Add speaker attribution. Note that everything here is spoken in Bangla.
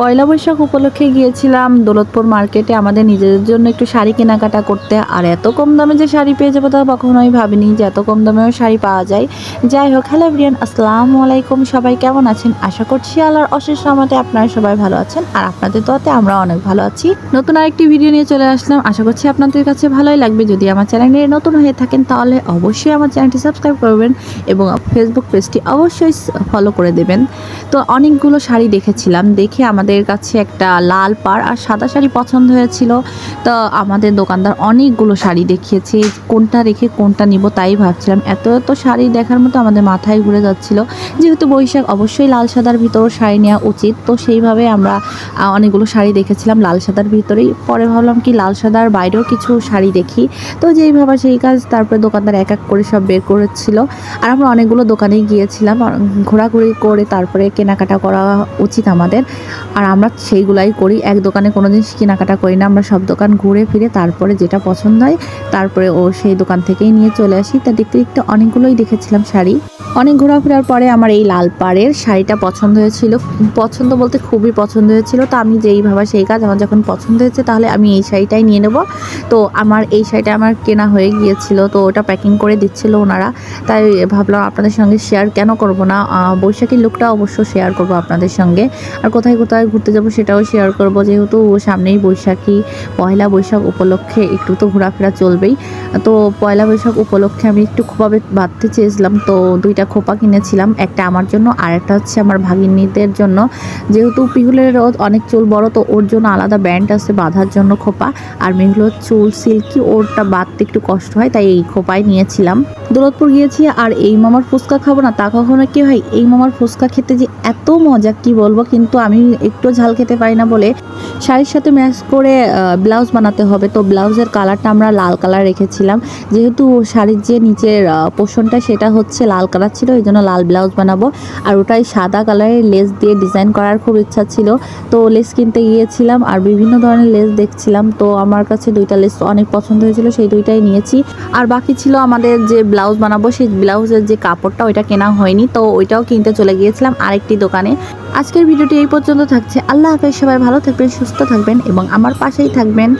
Speaker 1: পয়লা বৈশাখ উপলক্ষে গিয়েছিলাম দৌলতপুর মার্কেটে আমাদের নিজেদের জন্য একটু শাড়ি কেনাকাটা করতে। আর এত কম দামে যে শাড়ি পেয়ে যাব তা কখনোই ভাবিনি, যে এত কম দামেও শাড়ি পাওয়া যায়। যাই হোক, হ্যালো ব্রিয়ান আসসালামু আলাইকুম। সবাই কেমন আছেন? আশা করছি আল্লাহর অশেষ রহমতে আপনারা সবাই ভালো আছেন। আর আপনাদের দোয়াতে আমরা অনেক ভালো আছি। নতুন আরেকটি ভিডিও নিয়ে চলে আসলাম। আশা করছি আপনাদের কাছে ভালোই লাগবে। যদি আমার চ্যানেলে নতুন হয়ে থাকেন, তাহলে অবশ্যই আমার চ্যানেলটি সাবস্ক্রাইব করবেন এবং ফেসবুক পেজটি অবশ্যই ফলো করে দেবেন। তো অনেকগুলো শাড়ি দেখেছিলাম, দেখে আমাদের কাছে একটা লাল পাড় আর সাদা শাড়ি পছন্দ হয়েছিল। তো আমাদের দোকানদার অনেকগুলো শাড়ি দেখিয়েছে, কোনটা রেখে কোনটা নিব তাই ভাবছিলাম। এত এত শাড়ি দেখার মতো আমাদের মাথায় ঘুরে যাচ্ছিল। যেহেতু বৈশাখ, অবশ্যই লাল সাদার ভিতরেও শাড়ি নেওয়া উচিত। তো সেইভাবে আমরা অনেকগুলো শাড়ি দেখেছিলাম লাল সাদার ভিতরেই। পরে ভাবলাম কি লাল সাদার বাইরেও কিছু শাড়ি দেখি। তো যেই ভাবা সেই কাজ, তারপরে দোকানদার এক এক করে সব বের করেছিল। আর আমরা অনেকগুলো দোকানে গিয়েছিলাম ঘোরাঘুরি করে তারপরে কেনাকাটা করা উচিত আমাদের। আর আমরা সেইগুলাই করি। এক দোকানে কোনো জিনিস কেনাকাটা করি না। আমরা সব দোকান ঘুরে ফিরে তারপরে যেটা পছন্দ হয়, তারপরে ও সেই দোকান থেকেই নিয়ে চলে আসি। তা দেখতে দেখতে অনেকগুলোই দেখেছিলাম শাড়ি। অনেক ঘোরাফেরার পরে আমার এই লাল পাড়ের শাড়িটা পছন্দ হয়েছিল। পছন্দ বলতে খুবই পছন্দ হয়েছিল। তো আমি যেই ভাবা সেই কাজ আমার যখন পছন্দ হয়েছে তাহলে আমি এই শাড়িটাই নিয়ে নেব। তো আমার এই শাড়িটা আমার কেনা হয়ে গিয়েছিল। তো ওটা প্যাকিং করে দিচ্ছিল ওনারা। তাই ভাবলাম আপনাদের সঙ্গে শেয়ার কেন করব না? বৈশাখীর লুকটা অবশ্য শেয়ার করব আপনাদের সঙ্গে। আর কোথায় কোথায় ঘুরতে যাব সেটাও শেয়ার করব। যেহেতু সামনেই বৈশাখী, পয়লা বৈশাখ উপলক্ষে একটু তো ঘোরাফেরা চলবেই। তো পয়লা বৈশাখ উপলক্ষে আমি একটু খোপাবে বাঁধতে চেয়েছিলাম। তো দুইটা খোপা কিনেছিলাম, একটা আমার জন্য আর একটা হচ্ছে আমার ভাগিনীদের জন্য। যেহেতু পিহুলের ও অনেক চুল বড়, তো ওর জন্য আলাদা ব্যান্ড আছে বাঁধার জন্য খোপা। আর মেহুলোর চুল সিল্কি ওরটা বাঁধতে একটু কষ্ট হয়, তাই এই খোপাই নিয়েছিলাম। দৌলতপুর গিয়েছি আর এই মামার ফুচকা খাব না, তা কখনো কি হয়? এই মামার ফুচকা খেতে যে এত মজা, কি বলব? কিন্তু আমি একটু ঝাল খেতে পারি না বলে শাড়ির সাথে ম্যাচ করে ব্লাউজ বানাতে হবে। তো ব্লাউজের কালারটা আমরা লাল কালার রেখেছিলাম। যেহেতু শাড়ির যে নিচের পোষণটা সেটা হচ্ছে লাল কালার ছিল, এই জন্য লাল ব্লাউজ বানাবো। আর ওটাই সাদা কালারের লেস দিয়ে ডিজাইন করার খুব ইচ্ছা ছিল। তো লেস কিনতে গিয়েছিলাম আর বিভিন্ন ধরনের লেস দেখছিলাম। তো আমার কাছে দুইটা লেস অনেক পছন্দ হয়েছিল, সেই দুইটাই নিয়েছি। আর বাকি ছিল আমাদের যে ব্লাউজ বানাবো, সেই ব্লাউজের যে কাপড়টা, ওইটা কেনা হয়নি। তো ওইটাও কিনতে চলে গিয়েছিলাম আরেকটি দোকানে। আজকের ভিডিওটি এই পর্যন্ত থাকছে। আল্লাহ হাফেজ সবাই ভালো থাকবেন সুস্থ থাকবেন এবং আমার পাশেই থাকবেন।